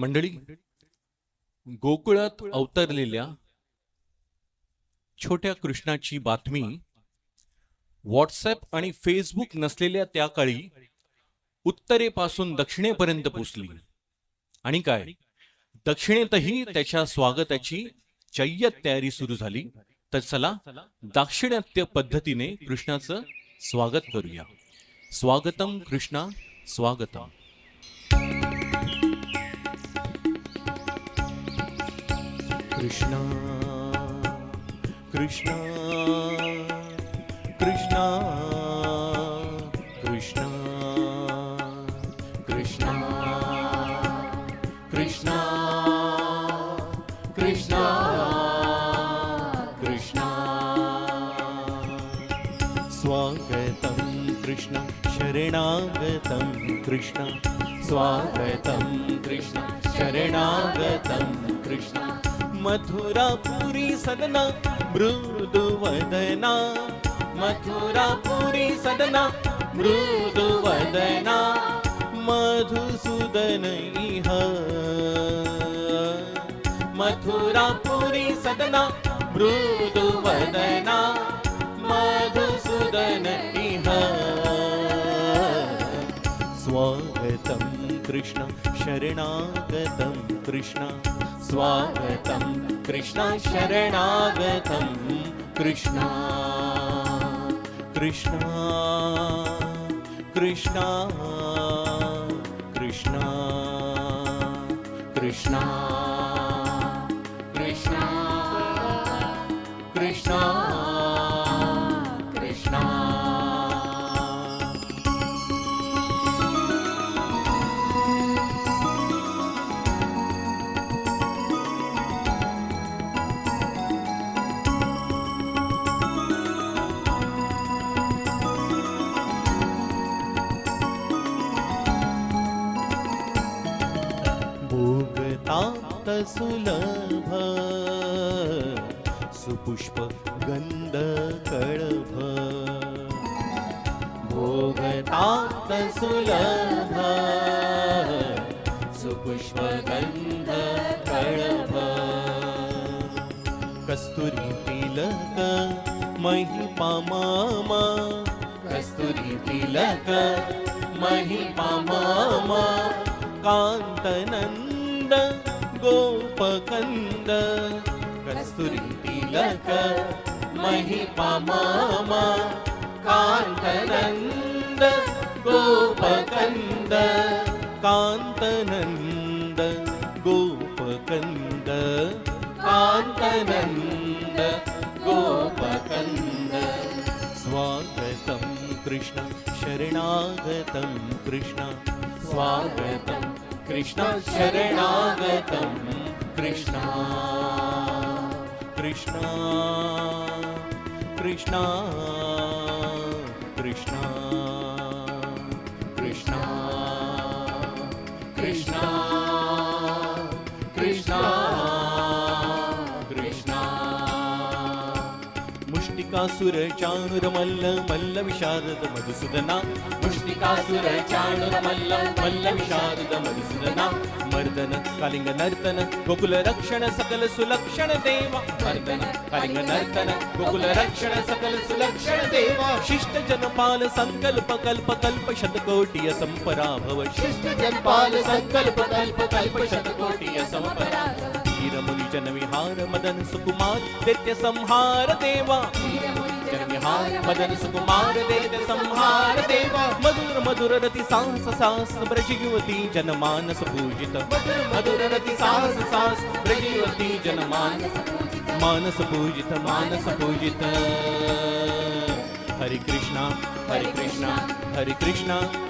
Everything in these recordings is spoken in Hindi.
मंडळी गोकुळात अवतरलेल्या छोट्या कृष्णाची बातमी व्हॉट्सअप आणि फेसबुक नसलेल्या त्या काळी उत्तरेपासून दक्षिणेपर्यंत पोचली. आणि काय? दक्षिणेतही त्याच्या स्वागताची जय्यत तयारी सुरू झाली. तर चला दाक्षिणात्य पद्धतीने कृष्णाचं स्वागत करूया. स्वागतम कृष्णा स्वागतम. स्वागतं कृष्ण शरणागतं कृष्ण। स्वागतं कृष्ण शरणागतं कृष्ण मथुरापुरी सदना मृदुवदना मथुरापुरी सदना मृदुवदना मधुसूदन इह। मथुरापुरी सदना मृदुवदना मधुसूदन इह। स्वागतं कृष्ण शरणागतं कृष्ण। स्वागतं कृष्ण शरणागत कृष्ण कृष्ण। कृष्ण। कृष्ण। कृष्ण। कृष्ण। सुलभ, सुपुष्प गंध कळभ भोगतात सुलभ, सुपुष्प गंध कळभ कस्तुरी तिलक महिपा माम कस्तुरी तिलक महिपा माम कान्तनन्द गोपकन्द। कस्तुरी तिलक महिपा माम कान्तनन्द गोपकन्द। कान्तनन्द गोपकन्द। कान्तनन्द गोपकन्द। स्वागतं कृष्ण शरणागतं कृष्ण। स्वागतं कृष्ण शरणागतं कृष्ण कृष्ण कृष्ण कृष्ण कृष्ण कृष्ण कृष्ण मुष्टिकासुर चाणुर मल्ल मल्ल विशारद मधुसूदना। मुष्टिकासुर चाणुर मल्ल मल्ल विशारद मधुसूदना। मर्दन, कालिंग नर्तन, गोकुल रक्षण सकल सुलक्षण देवा। मर्दन, कालिंग नर्तन, गोकुल रक्षण सकल सुलक्षण देवा। शिष्ट जनपाल संकल्प कल्प कल्प शतकोटी संपराभव। शिष्ट जनपाल संकल्प, कल्प कल्प शतकोटी संपरा वीर मुनि जन विहार मदन सुकुमार, दैत्य संहार देवा। जन विहार मदन सुकुमार, दैत्य संहार देवा। मधुर मधुर रति साहस साहस ब्रज युवती जन मानस पूजित मधुर मधुर रति साहस साहस ब्रज युवती जन मानस मानस पूजित मानस पूजित। हरे कृष्णा हरे कृष्णा हरे कृष्णा।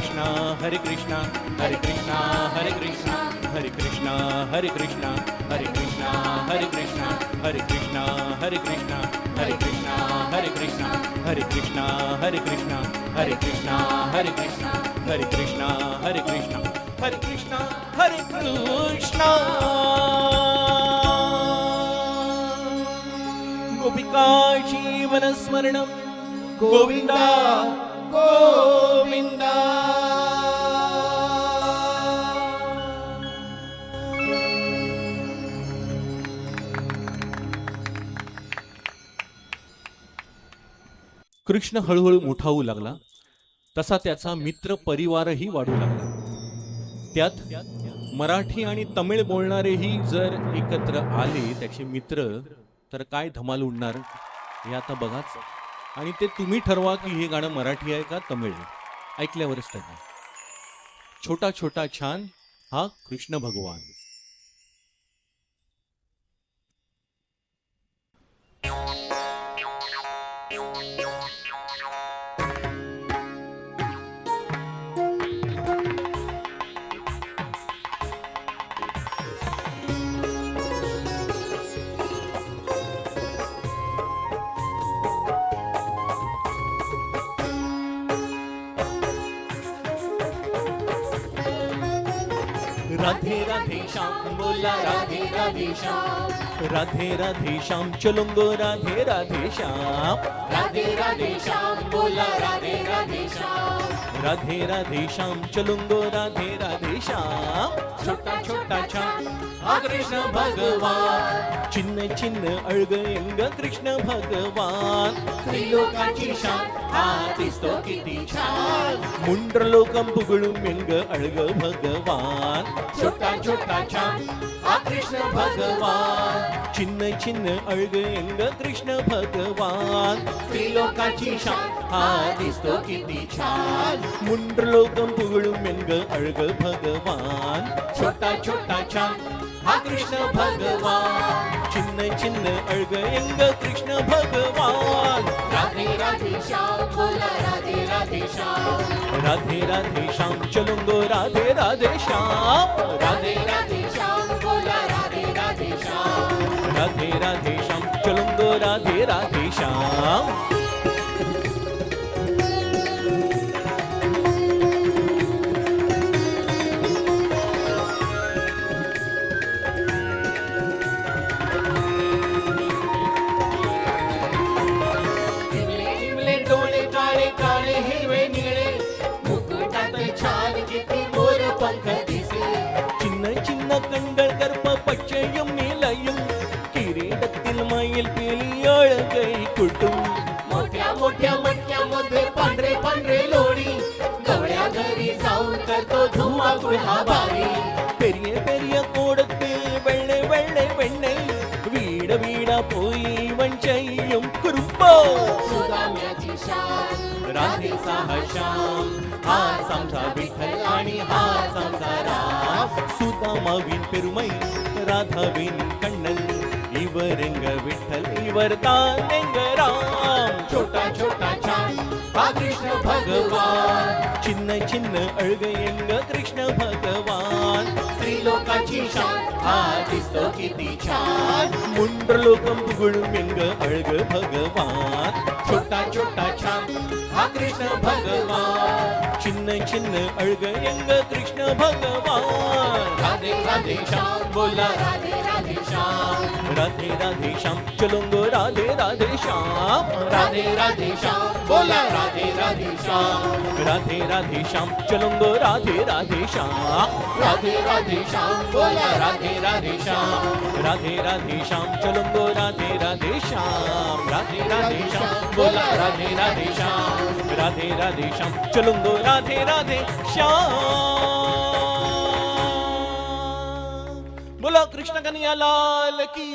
हरे कृष्णा हरे कृष्णा हरे कृष्णा हरे कृष्णा हरे कृष्णा हरे कृष्णा हरे कृष्णा हरे कृष्णा हरे कृष्णा हरे कृष्णा हरे कृष्णा हरे कृष्णा हरे कृष्णा हरे कृष्णा हरे कृष्णा हरे कृष्णा हरे कृष्णा हरे कृष्णा हरे कृष्णा गोपिका जीवनस्मरणं गोविन्दा गोविन्दा कृष्ण हळूहळू मोठा होऊ लागला. तसा त्याचा मित्र परिवारही वाढू लागला. त्यात मराठी आणि तमिळ बोलणारेही जर एकत्र आले त्याचे मित्र तर काय धमाल उडणार हे आता बघाच. आणि ते तुम्ही ठरवा की हे गाणं मराठी आहे का तमिळ आहे. ऐकल्यावरच ठरवा छोटा छोटा छान हा कृष्ण भगवान. Admirante. श्याम बोला राधे राधे श्याम राधे राधे श्याम चलुंगो राधे राधे श्याम राधे राधे श्याम बोला राधे राधे श्याम राधे राधे श्याम चलुंगो राधे राधे श्याम छोटा छोटा छान हा कृष्ण भगवान चिन्ह चिन्ह अळग यंग कृष्ण भगवान त्रिलोकाची शान हा दिसतो किती छान मुंड्र लोकं पुगळून व्यंग अळग भगवान छोटा छोटा छान हा कृष्ण भगवान. अळग यंग कृष्ण भगवान. त्रिलोकाची शान हा दिसतो किती छान. मुंड्र लोकं पुगळून अळग भगवान. छोटा छोटा छान हा कृष्ण भगवान. चिन्ह चिन्ह अळग यंग कृष्ण भगवान. राधे राधे श्याम बोला राधे राधे श्याम राधे राधे श्याम चलुंगो राधे राधे श्याम राधे राधे श्याम बोला राधे राधे श्याम राधे राधे श्याम चलुंगो राधे राधे श्याम करतो धुमाकूळ हा भारी பெரிய பெரிய கூடத்தில் வெள்ளை வெள்ளை வெண்ணெய் வீட வீட போய் வஞ்சையும் குறும்போ सुदाम्याची शान राधेचा हा श्याम हा समजा विठ्ठल आणि हा समजा राम சுதாமாவின் பெருமை ராதாவின் கண்ணன் இவர் எங்க விட்டல் இவர் தான் எங்க ராம் छोटा छोटा छान हा कृष्ण भगवान छिन्न अळग अळगयंग कृष्ण भगवान. त्रिलोकाची शान हा दिसतो किती छान. मुंडलोकम गुळमिंग अळग भगवान. छोटा छोटा छान हा कृष्ण भगवान. சின்ன சின்ன அழுக எங்க கிருஷ்ண பகவான் राधे राधे श्याम बोला राधे राधे श्याम राधे राधे श्याम चलोंगो राधे राधे श्याम राधे राधे श्याम बोला राधे राधे श्याम राधे राधे श्याम चलोंगो राधे राधे श्याम राधे राधे श्याम, बोला राधे राधे श्याम। राधे राधे श्याम चलोंगो राधे राधे श्याम। राधे राधे श्याम, बोला राधे राधे श्याम। राधे राधे श्याम चलोंगो राधे राधे श्याम। बोला कृष्ण कन्हैया लाल की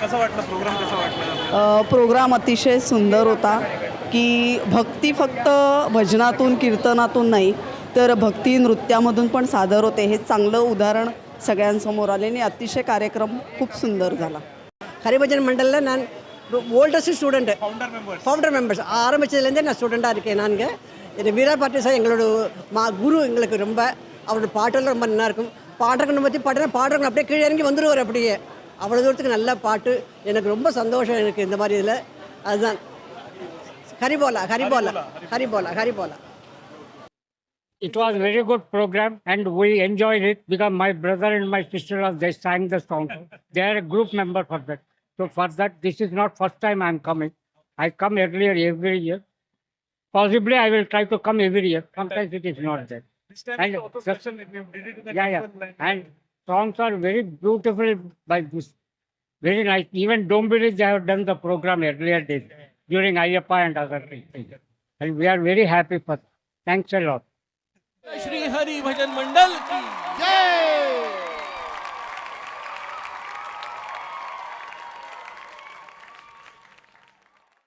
कसं वाटलं प्रोग्राम कसा वाटला प्रोग्राम अतिशय सुंदर होता की भक्ती फक्त भजनातून कीर्तनातून नाही तर भक्ती नृत्यामधून पण सादर होते हे चांगलं उदाहरण सगळ्यांसमोर आले आणि अतिशय कार्यक्रम खूप सुंदर झाला ஹரிபஜன் மண்டலில் நான் ஓல்டஸ்ட் ஸ்டூடெண்ட்டு ஃபவுண்டர் மெம்பர்ஸ் ஆரம்பித்ததுலேருந்தே நான் ஸ்டூடெண்ட்டாக இருக்கேன் நாங்கள் என் வீரா பாட்டி சார் எங்களோட மா குரு எங்களுக்கு ரொம்ப அவரோட பாட்டெல்லாம் ரொம்ப நல்லாயிருக்கும் பாடுறவங்களை பற்றி பாடுறேன் பாடுறவங்க அப்படியே கீழே இறங்கி வந்துடுவார் அப்படியே அவ்வளோ தூரத்துக்கு நல்ல பாட்டு எனக்கு ரொம்ப சந்தோஷம் எனக்கு இந்த மாதிரி இதில் அதுதான் ஹரிபோலா ஹரிபோலா ஹரிபோலா ஹரிபோலா it was a very good program and we enjoyed it because my brother and my sister they sang the song they are a group member for that so for that this is not first time i'm coming i come earlier every year possibly i will try to come every year sometimes it is not there and, yeah, yeah. and songs are very beautiful by this. Very nice. Even Dombili, they have done the program earlier this, during Ayappa and other things. And we are very happy for that. Thanks a lot. Shri Hari Bhajan Mandal ki